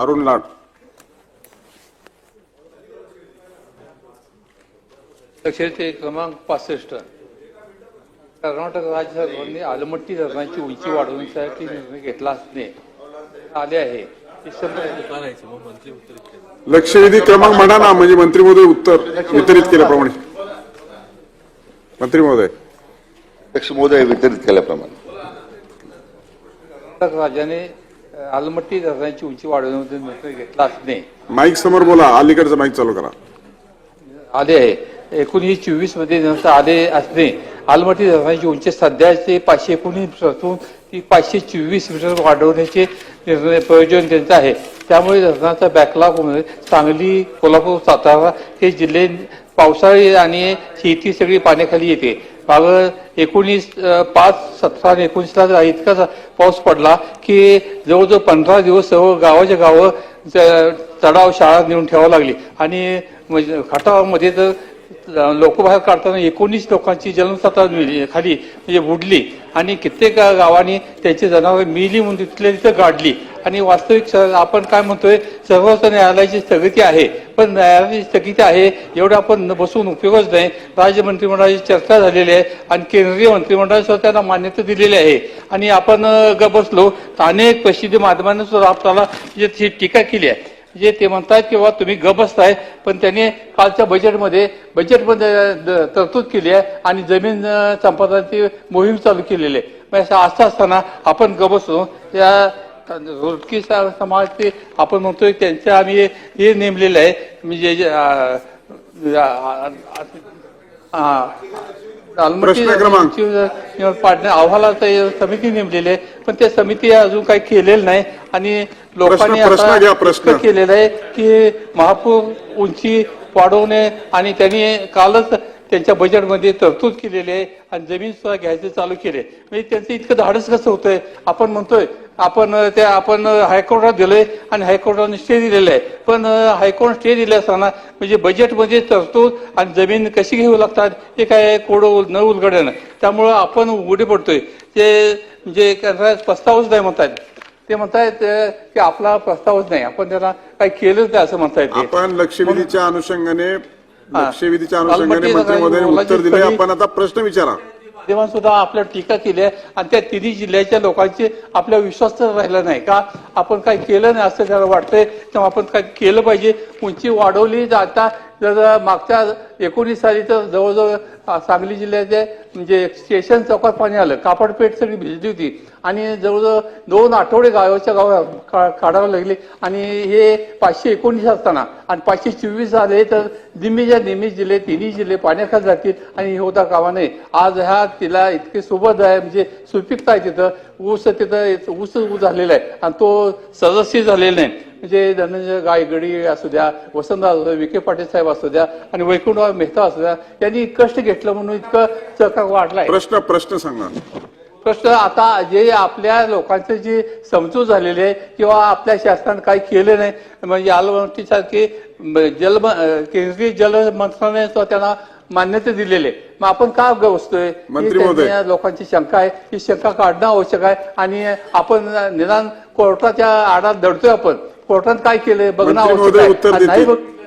अरुण लाड. लक्षात क्रमांक पासष्ट. कर्नाटक राज्य सरकारने आलमट्टी धरणाची उंची वाढवण्यासाठी निर्णय घेतला असणे आले आहे. लक्षवेधी क्रमांक म्हणा ना म्हणजे मंत्री महोदय उत्तर वितरित केल्याप्रमाणे. मंत्री महोदय. अध्यक्ष महोदय वितरित केल्याप्रमाणे. कर्नाटक राज्याने आलमट्टी धरणाची उंची वाढवण्यामध्ये निर्णय घेतला असणे माईक समोर बोला अलीकडचं माईक चालू करा. आले आहे. एकोणीसशे चोवीसमध्ये नंतर आले असणे आलमटी धरणाची उंची सध्याचे पाचशे एकोणीस असून ती पाचशे चोवीस मीटर वाढवण्याचे निर्णय प्रयोजन त्यांचं आहे. त्यामुळे धरणाचा बॅकलॉग होऊन सांगली कोल्हापूर सातारा हे जिल्हे पावसाळी आणि शेती सगळी पाण्याखाली येते. माग एकोणीस पाच सतरा आणि एकोणीसला इतका पाऊस पडला की जवळजवळ पंधरा दिवस सर्व गावाच्या गावं च- चढाव शाळा नेऊन ठेवावं लागली. आणि म्हणजे खटावामध्ये तर लोक बाहेर काढताना एकोणीस लोकांची जन्मसत्ता मिळली खाली म्हणजे बुडली. आणि कित्येक गावांनी त्यांची जनावरं मिली म्हणून तिथल्या तिथं गाडली. आणि वास्तविक स- आपण काय म्हणतोय सर्वोच्च न्यायालयाची स्थगिती आहे. पण न्यायालयाची स्थगिती आहे एवढं आपण बसून उपयोगच नाही. राज्य मंत्रिमंडळाची चर्चा झालेली आहे आणि केंद्रीय मंत्रिमंडळाने सुद्धा त्यांना मान्यता दिलेली आहे. आणि आपण ग बसलो तर अनेक प्रसिद्धी माध्यमांनी सुद्धा आपल्याला जी टीका केली आहे. जे ते म्हणतात किंवा तुम्ही ग बसताय. पण त्यांनी कालच्या बजेटमध्ये बजेटमध्ये द- तरतूद केली आहे आणि जमीन संपादनाची मोहीम चालू केलेली आहे. मग असं असं असताना आपण ग बसलो त्या रोटकी सा- समाजचे आपण म्हणतोय त्यांचं आम्ही हे नेमलेलं आहे. म्हणजे पाडण्या अहवालाचा समिती नेमलेली आहे. पण त्या समिती अजून काही केलेलं नाही. आणि लोकांनी आता केलेलं आहे की महापूर उंची वाढवणे आणि त्यांनी कालच त्यांच्या बजेटमध्ये तरतूद केलेली आहे आणि जमीन सुद्धा घ्यायचं चालू केले म्हणजे त्यांचं इतकं धाडस कसं होतंय? आपण म्हणतोय आपण ते आपण हायकोर्टात दिलंय आणि हायकोर्टाने स्टे दिलेलं आहे. पण हायकोर्ट स्टे दिले असताना म्हणजे बजेटमध्ये तरतूद आणि जमीन कशी घेऊ लागतात हे काय कोड न उलगडणं. त्यामुळं आपण उघडे पडतोय. ते म्हणजे काय पस्तावच नाही म्हणतात ते म्हणतायत की आपला प्रस्तावच नाही. आपण त्याला काही केलंच नाही असं म्हणतायत. आपण लक्षवेधीच्या अनुषंगाने लक्षवेधीच्या अनुषंगाने मंत्री महोदयाने मुलाची उत्तर दिले आपण आता प्रश्न विचारा. तेव्हा सुद्धा आपल्या टीका केली आहे आणि त्या तिन्ही जिल्ह्याच्या लोकांची आपल्या विश्वास तर राहिला नाही का? आपण काही केलं नाही असं त्याला वाटतंय तेव्हा आपण काय केलं पाहिजे. उंची वाढवली जाता जर मागच्या एकोणीस साली तर जवळजवळ सांगली जिल्ह्याचे म्हणजे स्टेशन चौकात पाणी आलं. कापडपेठ सगळी भिजली होती. आणि जवळजवळ दोन आठवडे गावाच्या गावा काढावं लागले. आणि हे पाचशे एकोणीस असताना आणि पाचशे चोवीस झाले तर निम्मीच्या निम्मी जिल्हे तिन्ही जिल्हे पाण्याखाली जातील आणि हे होता कामा नये. आज ह्या तिला इतके सुबद आहे म्हणजे सुपीकता आहे तिथं. ऊस तिथं ऊस ऊस झालेला आहे. आणि तो सदस्य झालेला नाही. म्हणजे धनंजय गायगडी असू द्या वसंतराव असू द्या विखे पाटील साहेब असू द्या आणि वैकुंठराव मेहता असू द्या यांनी कष्ट घेतलं म्हणून इतकं चका वाढलाय. प्रश्न प्रश्न सांगा. प्रश्न आता जे आपल्या लोकांचे जे समजूत झालेले आहे किंवा आपल्या शासनाने काही केले नाही म्हणजे आलमटीसारखे जल केंद्रीय जल मंत्रालयाने त्यांना मान्यता दिलेली आहे. मग आपण का बसतोय लोकांची शंका आहे. ही शंका काढणं आवश्यक आहे आणि आपण निदान कोर्टाच्या आडात दडतोय आपण. कोर्टात काय केलंय बघणं मंत्री आवश्यक आहे उत्तर आणि नाही देतील. बघ